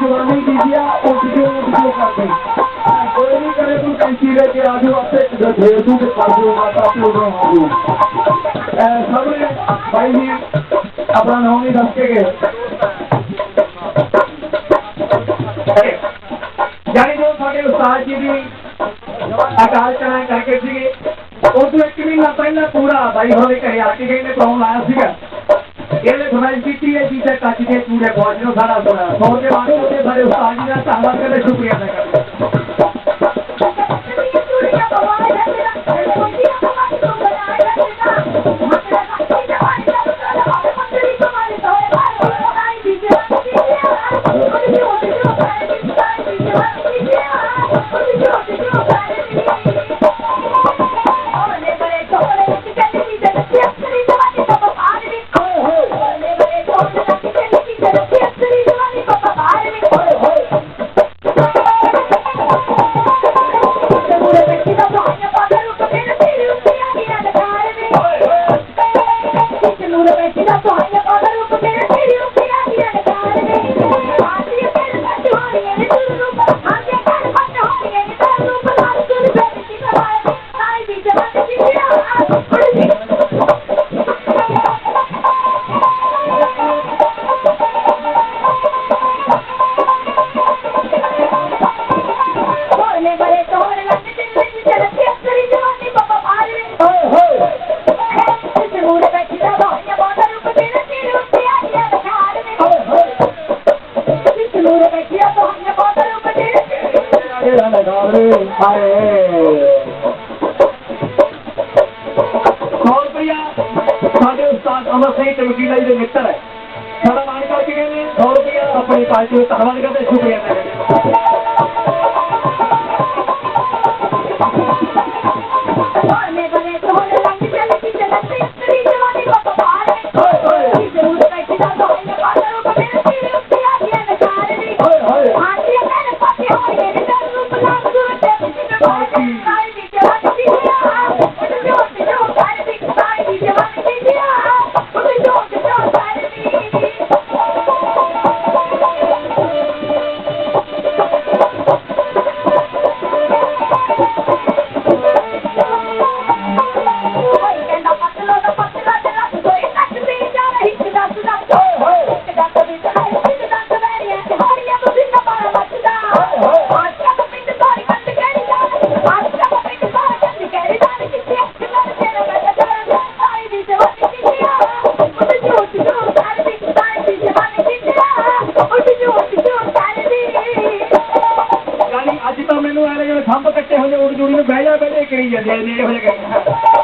ਜਵਾਨੀ ਦੀ ਉੱਠ ਕੇ ਉੱਠ ਕੇ ਕਰਦੇ। ਕੋਈ ਨਹੀਂ ਕਰੇ ਤੂੰ ਕੈਂਚੀ ਲੈ ਕੇ ਆ ਆਪੇ ਦੇ ਦੂ ਤੇ ਕਰ ਮਾਤਾ ਪਿਓ ਦਾ ਹੋ ਐ ਸਾਹਮਣੇ ਭਾਈ ਜੀ ਆਪਣਾ ਨਾਮ ਨਹੀਂ ਦੱਸ ਕੇ ਗਏ। ਜਾਨੀ ਜੋ ਸਾਡੇ ਉਸਤਾਦ ਜੀ ਦੀ ਅਕਾਲ ਚਲਾਣਾ ਕਰਕੇ ਸੀਗੇ ਉਹ ਤੋਂ ਇੱਕ ਮਹੀਨਾ ਪਹਿਲਾਂ ਪੂਰਾ ਬਾਈ ਹੋਵੇ ਕਹੇ ਆ ਕੇ ਗਏ ਨੇ, ਕੌਣ ਆਇਆ ਸੀਗਾ? ਇਹਨੇ ਫਰਮਾਇਸ਼ ਕੀਤੀ ਹੈ ਜੀ ਤੇ ਕੱਚ ਦੇ ਪੂਰੇ ਫੌਜ ਨੂੰ ਸਾਰਾ ਸੁਣਾ ਸੌ ਦੇ ਬਾਅਦ ਸਾਡੇ ਉਸਤਾਦ ਜੀ ਦਾ ਧੰਨਵਾਦ ਕਰਦੇ, ਸ਼ੁਕਰੀਆ ਅਦਾ ਤੇਰਾ ਲਗਾ ਰੇ, ਹਾਏ। ਕੌਣ ਪ੍ਰਿਆ, ਸਾਡੇ ਉਸਤਾਦ ਅਮਰ ਸਿੰਘ ਤੇ ਵਕੀਲ ਜੀ ਦੇ ਮਿੱਤਰ ਹੈ। ਸਾਡਾ ਮਾਨ ਕਰਕੇ ਕਹਿੰਦੇ 100 ਰੁਪਇਆ ਆਪਣੀ ਪਾਰਟੀ ਨੂੰ ਧੰਨਵਾਦ ਕਰਦੇ, ਸ਼ੁਕਰੀਆ ਕਰਦੇ ਜੁੜੀ ਨੂੰ ਕਰੀ ਜਾਂਦੇ ਆ ਨੇੜੇ ਹੋ